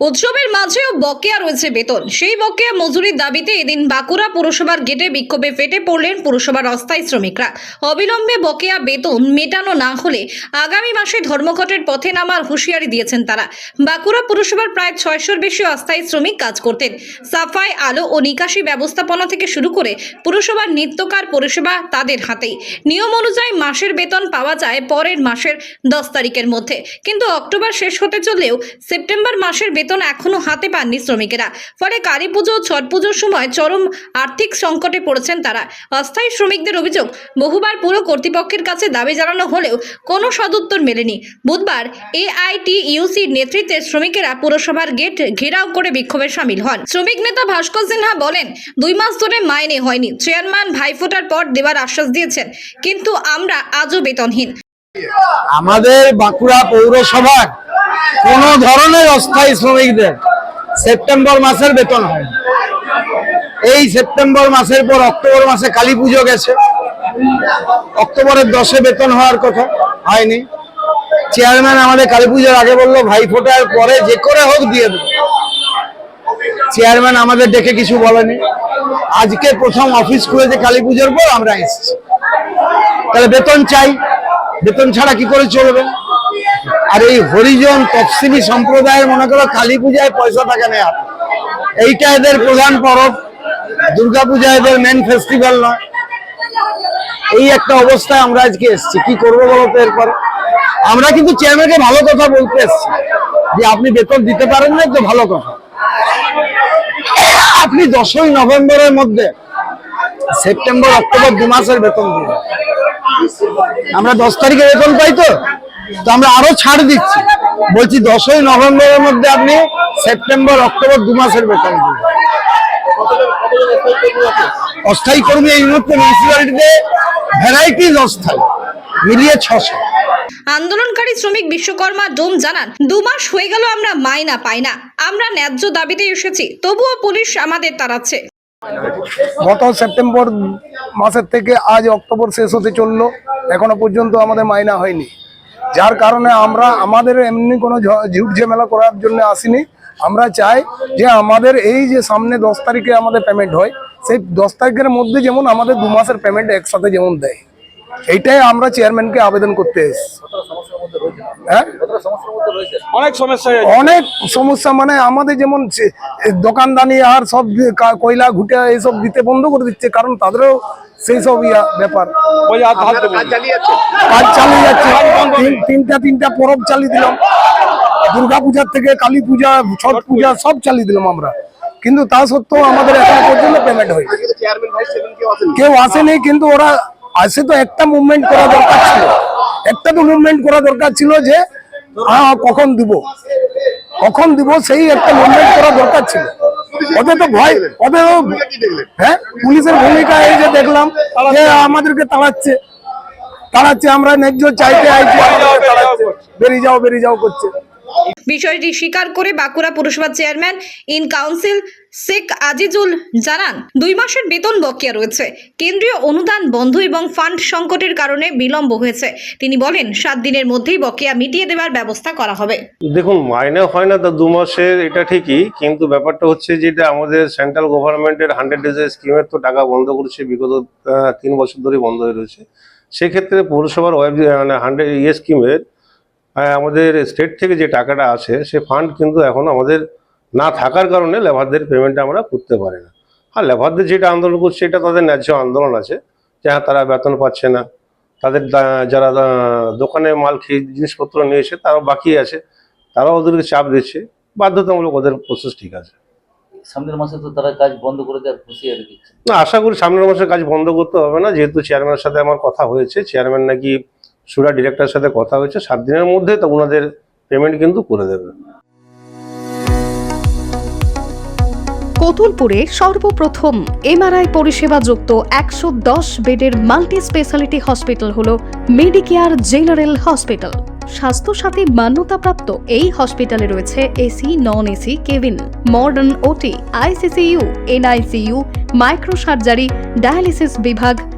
উৎসবের মাঝেও বকেয়া রয়েছে বেতন। সেই বকেয়া মজুরির দাবিতে এদিন বাঁকুড়া পুরসভার গেটে বিক্ষোভে ফেটে পড়লেন পুরসভার অস্থায়ী শ্রমিকরা। অবিলম্বে বকেয়া বেতন মেটানো না হলে আগামী মাসে ধর্মঘটের পথে নামার হুঁশিয়ারি দিয়েছেন তারা। বাঁকুড়া পুরসভার প্রায় ছয়শোর বেশি অস্থায়ী শ্রমিক কাজ করতেন। সাফাই, আলো ও নিকাশি ব্যবস্থাপনা থেকে শুরু করে পুরসভার নিত্যকার পরিষেবা তাদের হাতেই। নিয়ম অনুযায়ী মাসের বেতন পাওয়া যায় পরের মাসের দশ তারিখের মধ্যে। কিন্তু অক্টোবর শেষ হতে চললেও সেপ্টেম্বর মাসের বেতন এখনও হাতে পাননি শ্রমিকেরা। ফলে কালী পুজো, ছট পুজোর সময় চরম আর্থিক সংকটে পড়েছেন তারা। অস্থায়ী শ্রমিকদের অভিযোগ, বহুবার পুরো কর্তৃপক্ষের কাছে দাবি জানানো হলেও কোনো সদুত্তর মেলেনি। বুধবার এআইটিইউসির নেতৃত্বে শ্রমিকেরা পুরসভার গেট ঘেরাও করে বিক্ষোভে সামিল হন। শ্রমিক নেতা ভাস্কর সিনহা বলেন, দুই মাস ধরে মাইনে হয়নি। চেয়ারম্যান ভাইফোঁটার পর দেওয়ার আশ্বাস দিয়েছেন, কিন্তু আমরা আজও বেতনহীন। আমাদের বাঁকুড়া পৌরসভার কোন ধরনের অস্থায়ী শ্রমিকদের সেপ্টেম্বর মাসের বেতন হয় এই সেপ্টেম্বর মাসের পর অক্টোবর মাসে কালী পুজো গেছে। অক্টোবরের দশে বেতন হওয়ার কথা হয়নি। চেয়ারম্যান আমাদের কালী পুজোর আগে বলল, ভাই ফোটার পরে যে করে হোক দিয়ে দেবো। চেয়ারম্যান আমাদের ডেকে কিছু বলেনি। আজকে প্রথম অফিস খুলেছে কালী পুজোর পর আমরা এসেছি। তাহলে বেতন চাই। বেতন ছাড়া কি করে চলবে? আর এই হরিজন তফসিলি সম্প্রদায়ের মনে করো কালী পূজায় পয়সা টাকা নেওয়া এইটা এদের প্রধান পরব। দুর্গা পূজা এদের মেন ফেস্টিভ্যাল নয়। এই একটা অবস্থায় আমরা আজকে এসেছি। কি করব বলো তো এরপরে? আমরা কিন্তু চেয়ারম্যানকে ভালো কথা বলতে এসেছি। যে আপনি বেতন দিতে পারেন না তো ভালো কথা। আপনি দশই নভেম্বরের মধ্যে সেপ্টেম্বর, অক্টোবর দু মাসের বেতন দিন আমরা দশ তারিখে বেতন পাই তো? তো আমরা আরও ছাড় দিচ্ছি। বলছি দশই নভেম্বরের মধ্যে আপনি সেপ্টেম্বর অক্টোবর দু মাসের বেতন দিন অস্থায়ী কর্মী এই মুহূর্তে মিউনিসিপ্যালিটিতে ভ্যারাইটিস অস্থায়ী। মিলিয়ে ছশো। আন্দোলনকারী শ্রমিক বিশ্বকর্মা ডোম জানান দু মাস হয়ে গেল আমরা মাইনা পাই না। আমরা ন্যায্য দাবিতে এসেছি তবুও পুলিশ আমাদের তাড়াচ্ছে। গত সেপ্টেম্বর মাসের থেকে আজ অক্টোবর শেষ হতে চলল। এখনও পর্যন্ত আমাদের মাইনা হয়নি। যার কারণে আমরা আমাদের এমনি কোনো ঝ- ঝুট ঝামেলা করার জন্য আসিনি। আমরা চাই যে আমাদের এই যে সামনে দশ তারিখে আমাদের পেমেন্ট হয়, সেই দশ তারিখের মধ্যে যেমন আমাদের দু মাসের পেমেন্ট একসাথে যেমন দেয়। এইটাই আমরা চেয়ারম্যানকে আবেদন করতে এসেছি। অনেক সমস্যা অনেক সমস্যা মানে আমাদের যেমন সে- দোকানদানি আর সব কয়লা ঘুটে এইসব দিতে বন্ধ করে দিচ্ছে কারণ তাদেরও সেই সব ইয়া ব্যাপার। কাজ চালিয়ে যাচ্ছে। তিন- তিনটা তিনটা পরব চালিয়ে দিলাম। দুর্গা পূজার থেকে কালী পূজা ছট পূজা সব চালিয়ে দিলাম আমরা। কিন্তু তা সত্ত্বেও আমাদের এখনও পর্যন্ত পেমেন্ট হয় কেউ আসেনি কিন্তু ওরা আসে তো একটা মুভমেন্ট করা দরকার ছিল। একটা তো মুভমেন্ট করা দরকার ছিল যে কখন দিব? কখন দিব? সেই একটা মুভমেন্ট করা দরকার ছিল। হ্যাঁ আমাদেরকে তাড়াচ্ছে। তাড়াচ্ছে, আমরা ন্যায্য চাইতে আইছি বেরিয়ে যাও বেরিয়ে যাও করছে। বিষয়টি স্বীকার করে বাঁকুড়া পুরসভার chairman in council Sheikh Azizul জানান, দুই মাসের বেতন বকেয়া রয়েছে। কেন্দ্রীয় অনুদান বন্ধ এবং ফান্ড সংকটের কারণে বিলম্ব হয়েছে। তিনি বলেন, সাত দিনের মধ্যেই বকেয়া মিটিয়ে দেওয়ার ব্যবস্থা করা হবে। দেখুন মাইনে হয় না তো দু মাসের, এটা ঠিকই, কিন্তু ব্যাপারটা হচ্ছে যেটা আমাদের সেন্ট্রাল গভর্নমেন্টের হান্ড্রেড ডেজের স্কিমের তো টাকা বন্ধ করেছে, বিগত তিন বছর ধরে বন্ধ হয়ে রয়েছে। সেক্ষেত্রে পৌরসভার ওয়েব মানে হান্ড্রেড ইয়ে স্কিমের আমাদের স্টেট থেকে যে টাকাটা আসে সে ফান্ড কিন্তু এখন আমাদের না থাকার কারণে লেবারদের পেমেন্ট আমরা করতে পারি না। আর লেবারদের যেটা আন্দোলন করছে এটা তাদের ন্যায্য আন্দোলন আছে। যে হ্যাঁ তারা বেতন পাচ্ছে না। তাদের যারা দোকানে মাল খেয়ে জিনিসপত্র নিয়েছে তারাও বাকি আছে। তারাও ওদেরকে চাপ দিচ্ছে। বাধ্যতামূলক ওদের প্রসেস ঠিক আছে। সামনের মাসে তো তারা কাজ বন্ধ করে দেওয়ার হুঁশিয়ারি দিচ্ছে না আশা করি সামনের মাসে কাজ বন্ধ করতে হবে না। যেহেতু চেয়ারম্যানের সাথে আমার কথা হয়েছে চেয়ারম্যান নাকি সুরা ডিরেক্টরের সাথে কথা হয়েছে, সাত দিনের মধ্যে তো ওনাদের পেমেন্ট কিন্তু করে দেবে। কতুলপুরে সর্বপ্রথম এমআরআই পরিষেবা যুক্ত একশো দশ বেডের মাল্টি স্পেশালিটি হসপিটাল হল মেডিকেয়ার জেনারেল হসপিটাল স্বাস্থ্যসাথী মান্যতাপ্রাপ্ত এই হসপিটালে রয়েছে AC non AC cabin modern OT ICCU NICU micro surgery dialysis বিভাগ